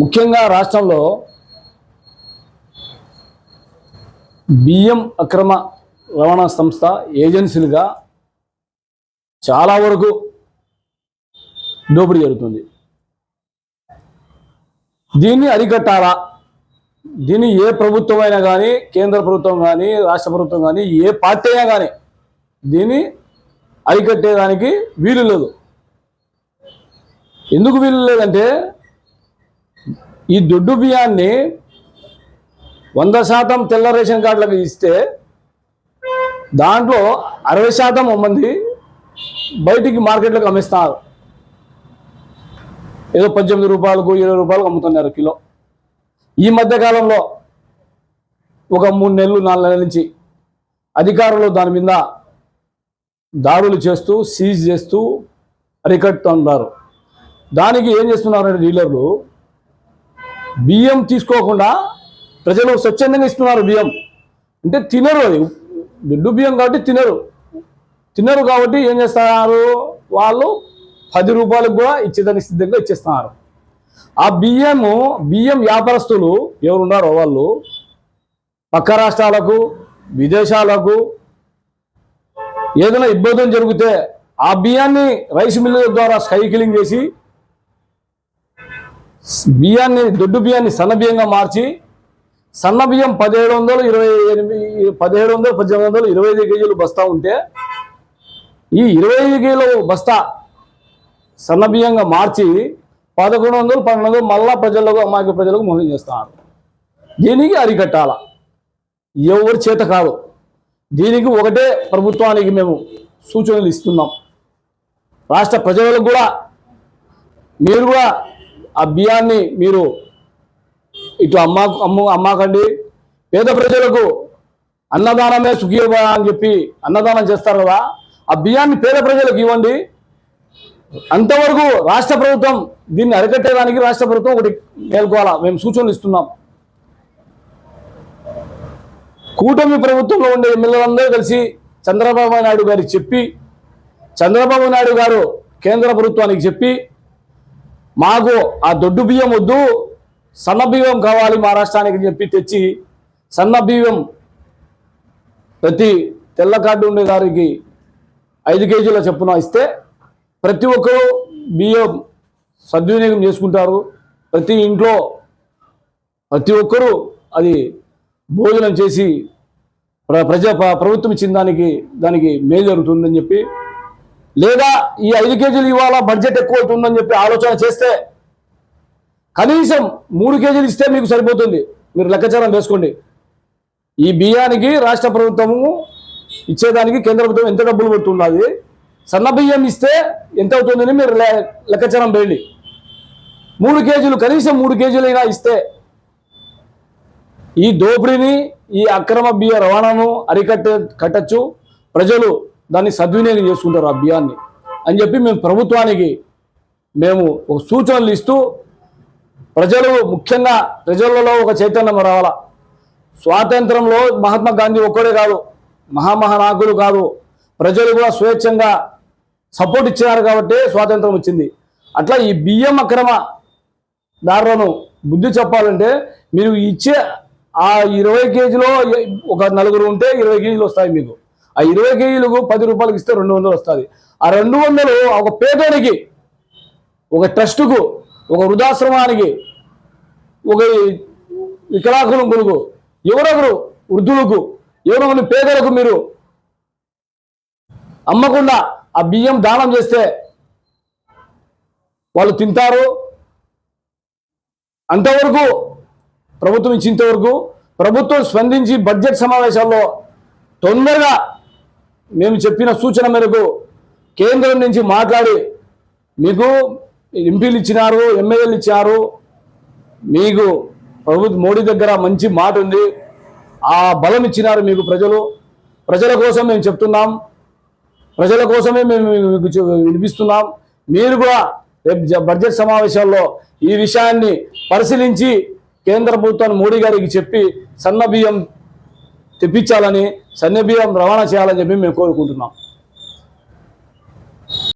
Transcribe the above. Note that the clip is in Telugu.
ముఖ్యంగా రాష్ట్రంలో బియ్యం అక్రమ రవాణా సంస్థ ఏజెన్సీలుగా చాలా వరకు దోపిడీ జరుగుతుంది. దీన్ని అరికట్టాలా? దీన్ని ఏ ప్రభుత్వం అయినా కానీ కేంద్ర ప్రభుత్వం కానీ రాష్ట్ర ప్రభుత్వం కానీ ఏ పార్టీ అయినా కానీ దీన్ని అరికట్టేదానికి వీలు లేదు. ఎందుకు వీలు లేదంటే ఈ దొడ్డు బియ్యాన్ని వంద శాతం తెల్ల రేషన్ కార్డులకు ఇస్తే దాంట్లో అరవై శాతం మంది బయటికి మార్కెట్లకు అమ్మిస్తున్నారు ఏదో పద్దెనిమిది రూపాయలకు ఇరవై రూపాయలకు అమ్ముతున్నారు కిలో. ఈ మధ్యకాలంలో ఒక మూడు నెలలు నాలుగు నెలల నుంచి అధికారులు దాని మీద దాడులు చేస్తూ సీజ్ చేస్తూ అరికట్టుతున్నారు దానికి ఏం చేస్తున్నారంటే డీలర్లు బియ్యం తీసుకోకుండా ప్రజలు స్వచ్ఛందంగా ఇస్తున్నారు బియ్యం. అంటే తినరు అది. దుడ్డు బియ్యం కాబట్టి తినరు. తినరు కాబట్టి ఏం చేస్తున్నారు వాళ్ళు పది రూపాయలకు కూడా ఇచ్చేదానికి సిద్ధంగా ఇచ్చేస్తున్నారు. ఆ బియ్యము బియ్యం వ్యాపారస్తులు ఎవరున్నారో వాళ్ళు పక్క రాష్ట్రాలకు విదేశాలకు ఏదైనా ఇబ్బందులు జరిగితే ఆ బియ్యాన్ని రైస్ మిల్లు ద్వారా సైకిలింగ్ చేసి బియ్యాన్ని దొడ్డు బియ్యాన్ని సన్న బియ్యంగా మార్చి సన్న బియ్యం పదిహేడు వందలు ఇరవై ఎనిమిది పదిహేడు వందలు పద్దెనిమిది వందలు ఇరవై ఐదు కేజీలు బస్తా ఉంటే ఈ ఇరవై ఐదు కేజీల బస్తా సన్న బియ్యంగా మార్చి పదకొండు వందలు పన్నెండు వందలు మళ్ళా ప్రజలకు అమాయక ప్రజలకు మోసం చేస్తున్నారు. దీనికి అరికట్టాల. ఎవరి చేత కాదు. దీనికి ఒకటే ప్రభుత్వానికి మేము సూచనలు ఇస్తున్నాం. రాష్ట్ర ప్రజలకు కూడా మీరు కూడా ఆ బియ్యాన్ని మీరు ఇటు అమ్మా అమ్ము అమ్మాకండి. పేద ప్రజలకు అన్నదానమే సుఖీయభ అని చెప్పి అన్నదానం చేస్తారు కదా ఆ బియ్యాన్ని పేద ప్రజలకు ఇవ్వండి. అంతవరకు రాష్ట్ర ప్రభుత్వం దీన్ని అరికట్టేదానికి రాష్ట్ర ప్రభుత్వం ఒకటి మేల్కోవాలా? మేము సూచనలు ఇస్తున్నాం. కూటమి ప్రభుత్వంలో ఉండే ఎమ్మెల్యేలందరూ కలిసి చంద్రబాబు నాయుడు గారికి చెప్పి చంద్రబాబు నాయుడు గారు కేంద్ర ప్రభుత్వానికి చెప్పి మాకు ఆ దొడ్డు బియ్యం వద్దు సన్న బియ్యం కావాలి మా రాష్ట్రానికి చెప్పి తెచ్చి సన్న బియ్యం ప్రతి తెల్ల కార్డు ఉండే గారికి ఐదు కేజీల చొప్పున ఇస్తే ప్రతి ఒక్కరూ బియ్యం సద్వినియోగం చేసుకుంటారు. ప్రతి ఇంట్లో ప్రతి ఒక్కరూ అది భోజనం చేసి ప్ర- ప్రజా ప్రభుత్వం ఇచ్చిన దానికి దానికి మేలు జరుగుతుందని చెప్పి లేదా ఈ ఐదు కేజీలు ఇవాళ బడ్జెట్ ఎక్కువ అవుతుందని చెప్పి ఆలోచన చేస్తే కనీసం మూడు కేజీలు ఇస్తే మీకు సరిపోతుంది. మీరు లెక్కచారం వేసుకోండి. ఈ బియ్యానికి రాష్ట్ర ప్రభుత్వము ఇచ్చేదానికి కేంద్ర ప్రభుత్వం ఎంత డబ్బులు పడుతున్నది? సన్న బియ్యం ఇస్తే ఎంత అవుతుందని మీరు లె- వేయండి. మూడు కేజీలు కనీసం మూడు కేజీలైనా ఇస్తే ఈ దోపిడీని ఈ అక్రమ బియ్య రవాణాను అరికట్టే కట్టచ్చు. ప్రజలు దాన్ని సద్వినియోగం చేసుకుంటారు ఆ బియ్యాన్ని అని చెప్పి మేము ప్రభుత్వానికి మేము ఒక సూచనలు ఇస్తూ ప్రజలు ముఖ్యంగా ప్రజలలో ఒక చైతన్యం రావాలా. స్వాతంత్రంలో మహాత్మా గాంధీ ఒక్కడే కాదు మహామహానాయకులు కాదు. ప్రజలు కూడా స్వేచ్ఛంగా సపోర్ట్ ఇచ్చినారు కాబట్టి స్వాతంత్రం వచ్చింది. అట్లా ఈ బియ్యం అక్రమ దారులను బుద్ధి చెప్పాలంటే మీరు ఇచ్చే ఆ ఇరవై కేజీలో ఒక నలుగురు ఉంటే ఇరవై కేజీలు వస్తాయి మీకు. ఆ ఇరవై కేజీలకు పది రూపాయలకి ఇస్తే రెండు వందలు వస్తుంది. ఆ రెండు వందలు ఒక పేదోనికి ఒక ట్రస్టుకు ఒక వృద్ధాశ్రమానికి ఒక వికలాకులకు ఎవరొకరు వృద్ధులకు ఎవరొకరు పేదలకు మీరు అమ్మకుండా ఆ బియ్యం దానం చేస్తే వాళ్ళు తింటారు. అంతవరకు ప్రభుత్వం ఇచ్చేంతవరకు ప్రభుత్వం స్పందించి బడ్జెట్ సమావేశాల్లో తొందరగా మేము చెప్పిన సూచన మేరకు కేంద్రం నుంచి మాట్లాడి మీకు ఎంపీలు ఇచ్చినారు ఎమ్మెల్యేలు ఇచ్చారు. మీకు ప్రభుత్వ మోడీ దగ్గర మంచి మాట ఉంది. ఆ బలం ఇచ్చినారు మీకు ప్రజలు. ప్రజల కోసం మేము చెప్తున్నాం. ప్రజల కోసమే మేము మీకు వినిపిస్తున్నాం. మీరు కూడా రేపు బడ్జెట్ సమావేశాల్లో ఈ విషయాన్ని పరిశీలించి కేంద్ర ప్రభుత్వాన్ని మోడీ గారికి చెప్పి సన్న బియ్యం తెప్పించాలని సన్న రవాణా చేయాలని చెప్పి మేము కోరుకుంటున్నాం.